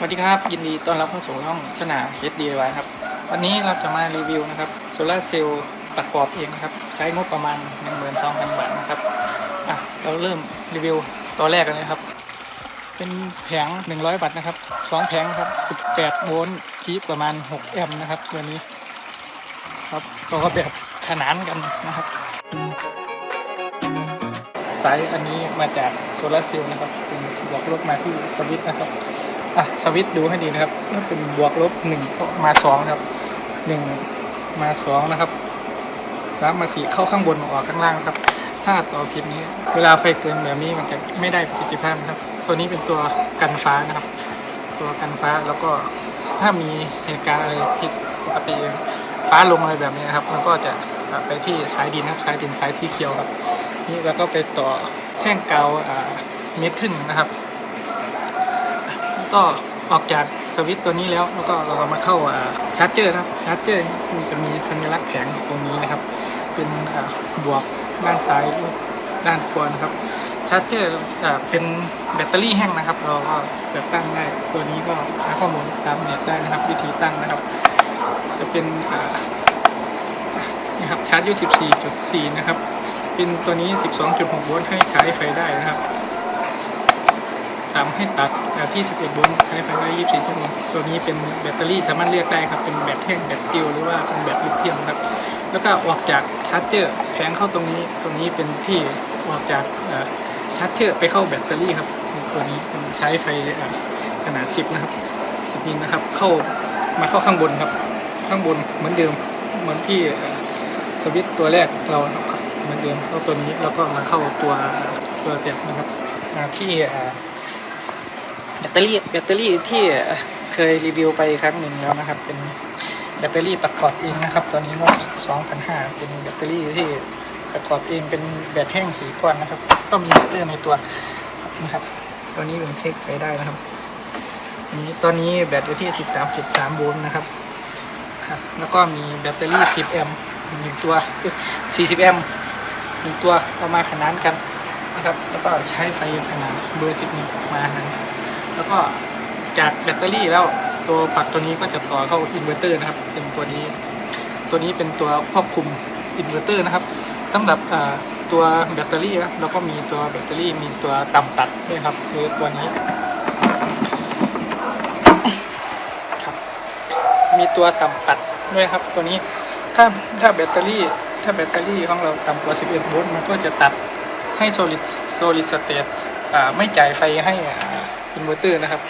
สวัสดีครับ ยินดีต้อนรับเข้าสู่ช่องสนา HDI ครับ วันนี้เราจะมารีวิวนะครับโซลาร์เซลล์ประกอบเองนะครับ ใช้งบประมาณ 12,000 บาทนะครับอะเราเริ่มรีวิวตัวแรกกันเลยครับ เป็นแผง 100 วัตต์นะครับ 2 แผงครับ 18 โวลต์ที่ประมาณ 6 แอมป์นะครับ ตัวนี้ครับก็แบบขนานกันนะครับสายอันนี้มาจากโซลาร์เซลล์นะครับเป็นบวกลบมาที่สวิตช์นะครับ อะสวิตดูให้ดีนะครับถ้าเป็นบวกลบหนึ่งก็มาสองนะครับหนึ่งมาสองนะครับสามมาสี่เข้าข้างบนออกข้างล่างครับ ถ้าต่อผิดนี้ เวลาไฟเกินแบบนี้มันจะไม่ได้ประสิทธิภาพนะครับ ตัวนี้เป็นตัวกันฟ้านะครับ ตัวกันฟ้าแล้วก็ถ้ามีเหตุการณ์อะไรผิดปกติฟ้าลงอะไรแบบนี้นะครับ มันก็จะไปที่สายดินนะครับสายดินสายสีเขียวครับ นี่แล้วก็ไปต่อแท่งกาวอ่าเมทัลนะครับ ก็ออกจากสวิตตัวนี้แล้ว แล้วก็เราเอามาเข้าชาร์จเจอร์นะครับชาร์จเจอร์มันจะมีสัญลักษณ์แผงตรงนี้นะครับ เป็นบวกด้านซ้ายด้านขวานะครับชาร์จเจอร์เป็นแบตเตอรี่แห้งนะครับ เราก็จะตั้งได้ตัวนี้ก็หาข้อมูลตามเน็ตได้นะครับ วิธีตั้งนะครับ จะเป็นนะครับชาร์จอยู่14.4 นะครับ เป็นตัวนี้ 12.6 โวลต์ให้ใช้ไฟได้นะครับ ตามให้ตัดที่ 11โวลต์ใช้ไฟได้ 24 ชั่วโมง ตัวนี้เป็นแบตเตอรี่สามารถเลือกได้ครับ เป็นแบตแห้งแบตจิวหรือว่าเป็นแบตลิเธียมครับ แล้วก็ออกจากชาร์จเจอร์แผงเข้าตรงนี้ ตรงนี้เป็นที่ออกจากชาร์จเจอร์ไปเข้าแบตเตอรี่ครับ ตัวนี้เป็นใช้ไฟขนาด 10 นะครับ 10นิ้นะครับ เข้ามาเข้าข้างบนครับ ข้างบนเหมือนเดิม เหมือนที่สวิตตัวแรกเราครับเหมือนเดิมเข้าตัวนี้แล้วก็มาเข้าตัวตัวเสียบนะครับที่ แบตเตอรี่แบตเตอรี่ที่เคยรีวิวไปครั้งหนึ่งแล้วนะครับ เป็นแบตเตอรี่ประกอบเองนะครับ ตอนนี้ว่า2,500เป็นแบตเตอรี่ที่ประกอบเองเป็นแบตแห้งสีก้อนนะครับ ก็มีมิเตอร์ในตัวนะครับ ตัวนี้เป็นเช็คไปได้นะครับอันนี้ตอนนี้แบตอยู่ที่ 13.3 โวลต์นะครับครับแล้วก็มีแบตเตอรี่ 10 แอมป์หนึ่งตัว 40 แอมป์หนึ่งตัวเอามาขนานกันนะครับ แล้วก็ใช้ไฟขนาดเบอร์10นี้มานะครับ แล้วก็จากแบตเตอรี่แล้วตัวปลั๊กตัวนี้ก็จะต่อเข้าอินเวอร์เตอร์นะครับ เป็นตัวนี้ ตัวนี้เป็นตัวควบคุมอินเวอร์เตอร์นะครับสำหรับตัวแบตเตอรี่นะแล้วก็มีตัวแบตเตอรี่มีตัวต่ำตัดด้วยครับคือตัวนี้ครับ มีตัวต่ำตัดด้วยครับ ตัวนี้ถ้าถ้าแบตเตอรี่ ถ้าแบตเตอรี่ของเราต่ำกว่า 11 โวลต์มันก็จะตัดให้ solid solid state อ่าไม่จ่ายไฟให้ อินเวอร์เตอร์นะครับ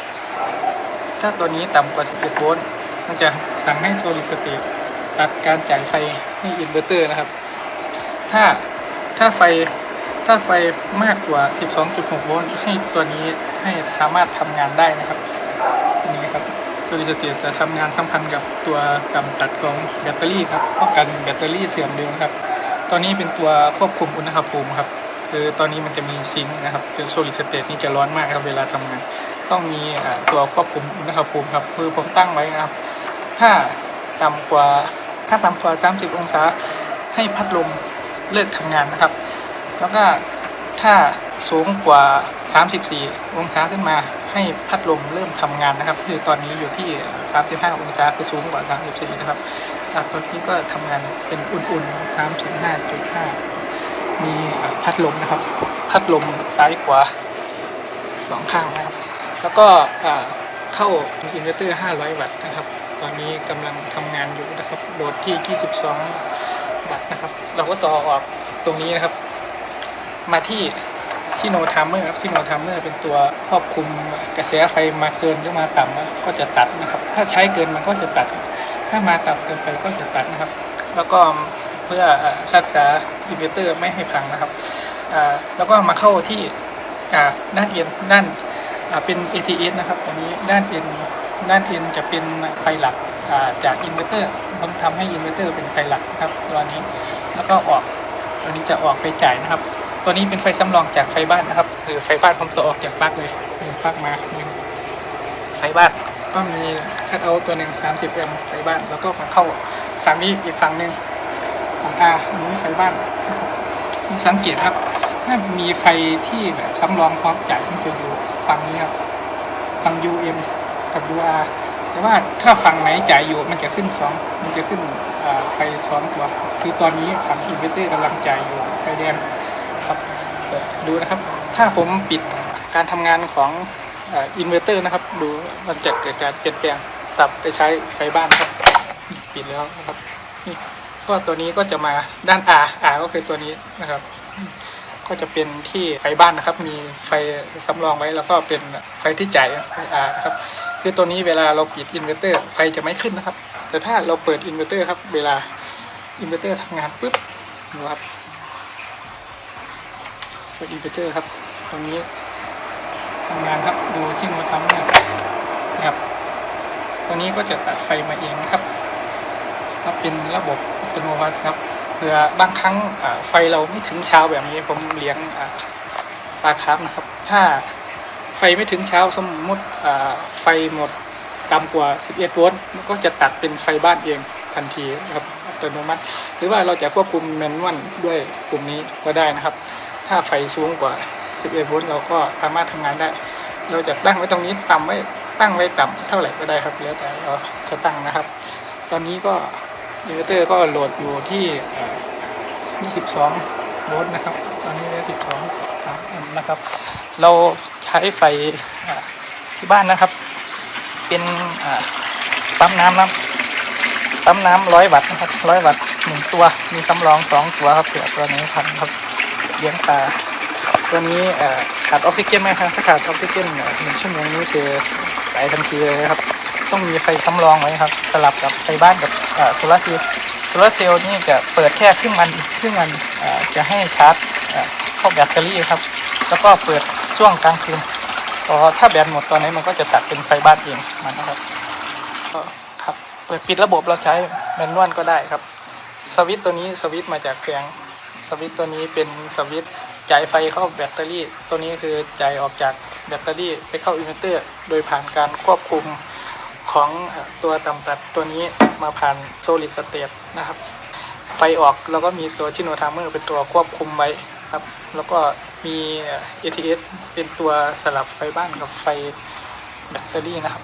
ถ้าตัวนี้ต่ำกว่า 11 โวลต์มันจะสั่งให้ solid state ตัดการจ่ายไฟให้อินเวอร์เตอร์นะครับ ถ้าถ้าไฟถ้าไฟมากกว่า 12.6 โวลต์ให้ตัวนี้ให้สามารถทำงานได้นะครับนนี้ครับ solid state จะทำงานสัมพันธ์กับตัวต่ำตัดของแบตเตอรี่ครับป้องกันแบตเตอรี่เสื่อมเร็วครับตัวนี้เป็นตัวควบคุมอุณหภูมิครับ คือตอนนี้มันจะมีซิงค์นะครับคือโซลิดสเตทนี่จะร้อนมากครับเวลาทำงาน ต้องมีตัวควบคุมอุณหภูมิครับคือผมตั้งไว้นะครับ ถ้าต่ำกว่าถ้าต่ำกว่า 30 องศาให้พัดลมเลิกทำงานนะครับ แล้วก็ถ้าสูงกว่า 34 องศาขึ้นมาให้พัดลมเริ่มทำงานนะครับ คือตอนนี้อยู่ที่ 35 องศาคือสูงกว่า 34 นะครับตอนนี้ก็ทำงานเป็นอุ่นๆ 35.5 มีพัดลมนะครับ พัดลมซ้ายขวาสองข้างนะครับ แล้วก็เข้าอินเวอร์เตอร์ 500 วัตต์นะครับ ตอนนี้กำลังทำงานอยู่นะครับโหลดที่ 22 วัตต์นะครับ เราก็ต่อออกตรงนี้นะครับ มาที่ชิโนทามเมอร์ครับชิโนทามเมอร์เป็นตัวควบคุมกระแสไฟมาเกินหรือมาต่ำก็จะตัดนะครับ ถ้าใช้เกินมันก็จะตัด ถ้ามาต่ำเกินไปก็จะตัดนะครับ แล้วก็ เพื่อรักษาอินเวอร์เตอร์ไม่ให้พังนะครับแล้วก็มาเข้าที่ด้านเอ็นด้านเป็น ATS นะครับตัวนี้ด้านเอ็นด้านเอ็นจะเป็นไฟหลักจากอินเวอร์เตอร์ผมทำให้อินเวอร์เตอร์เป็นไฟหลักครับตัวนี้แล้วก็ออกตัวนี้จะออกไปจ่ายนะครับ ตัวนี้เป็นไฟสำรองจากไฟบ้านนะครับคือไฟบ้านผมต่อออกจากปลั๊กเลยมีปลั๊กมานี่ไฟบ้านก็มีคัทเอาตัวหนึ่ง30 แอมป์ไฟบ้าน แล้วก็มาเข้าฝั่งนี้อีกฝั่งหนึ่ง ของอาอันนี้ไฟบ้านสังเกตครับ ถ้ามีไฟที่แบบสำรองพร้อมจ่ายมันจะอยู่ฝั่งนี้ครับฝั่ง UM กับดูอาแต่ว่าถ้าฝั่งไหนจ่ายอยู่มันจะขึ้นสองมันจะขึ้นไฟสองตัว คือตอนนี้ฝั่งอินเวอร์เตอร์กำลังจ่ายอยู่ไฟแดงครับดูนะครับ ถ้าผมปิดการทำงานของอินเวอร์เตอร์นะครับ ดูมันจะเกิดการเปลี่ยนแปลงสับไปใช้ไฟบ้านครับ ปิดแล้วนะครับนี่ ก็ตัวนี้ก็จะมาด้าน R R ก็คือตัวนี้นะครับ ก็จะเป็นที่ไฟบ้านนะครับ มีไฟสำรองไว้แล้วก็เป็นไฟที่จ่ายอ่าครับคือตัวนี้เวลาเราปิดอินเวอร์เตอร์ไฟจะไม่ขึ้นนะครับ แต่ถ้าเราเปิดอินเวอร์เตอร์ครับ เวลาอินเวอร์เตอร์ทำงานปุ๊บดูครับเปิดอินเวอร์เตอร์ครับตรงนี้ทำงานครับดูที่โน้ตทำเนี่ยนะครับตัวนี้ก็จะตัดไฟมาเองนะครับ ครับเป็นระบบอัตโนมัติครับเผื่อบางครั้งไฟเราไม่ถึงเช้าแบบนี้ผมเลี้ยงปลาคาร์ฟนะครับ ถ้าไฟไม่ถึงเช้าสมมติไฟหมดต่ำกว่า 11 โวลต์มันก็จะตัดเป็นไฟบ้านเองทันทีนะครับอัตโนมัติ หรือว่าเราจะควบคุมแมนนวลด้วยปุ่มนี้ก็ได้นะครับ ถ้าไฟสูงกว่า 11 โวลต์เราก็สามารถทำงานได้ เราจะตั้งไว้ตรงนี้ต่ำไว้ตั้งไว้ต่ำเท่าไหร่ก็ได้ครับแล้วแต่เราจะตั้งนะครับ ตอนนี้ก็ อินเวอร์เตอร์ก็โหลดอยู่ที่เอ่อ22 โวลต์นะครับ ตอนนี้ได้ 12 3อันนะครับ เราใช้ไฟที่บ้านนะครับ เป็นปั๊มน้ำนะปั๊มน้ำร้อยวัตต์นะครับร้อยวัตต์หนึ่งตัว มีสำรองสองตัวครับเผื่อตัวนี้พันครับเลี้ยงปลาตัวนี้ขาดออกซิเจนไหมครับถ้าขาดออกซิเจนเนี่ยหนึ่งชั่วโมงนี้คือตายทันทีเลยนะครับ ต้องมีไฟสำรองไว้ครับ สลับกับไฟบ้านกับโซลาร์เซลล์โซลาร์เซลล์นี่จะเปิดแค่ครึ่งวันครึ่งวันจะให้ชาร์จเข้าแบตเตอรี่ครับ แล้วก็เปิดช่วงกลางคืนพอถ้าแบตหมดตอนนี้มันก็จะตัดเป็นไฟบ้านเองมันนะครับครับ เปิดปิดระบบเราใช้แมนนวลก็ได้ครับ สวิตตัวนี้สวิตมาจากเครื่องสวิตตัวนี้เป็นสวิตจ่ายไฟเข้าแบตเตอรี่ ตัวนี้คือจ่ายออกจากแบตเตอรี่ไปเข้าอินเวอร์เตอร์ โดยผ่านการควบคุม ของตัวต่ำตัดตัวนี้มาผ่านโซลิดสเตตนะครับ ไฟออกแล้วก็มีตัวชิโนทามเมอร์เป็นตัวควบคุมไว้ครับ แล้วก็มี ATS เป็นตัวสลับไฟบ้านกับไฟแบตเตอรี่นะครับ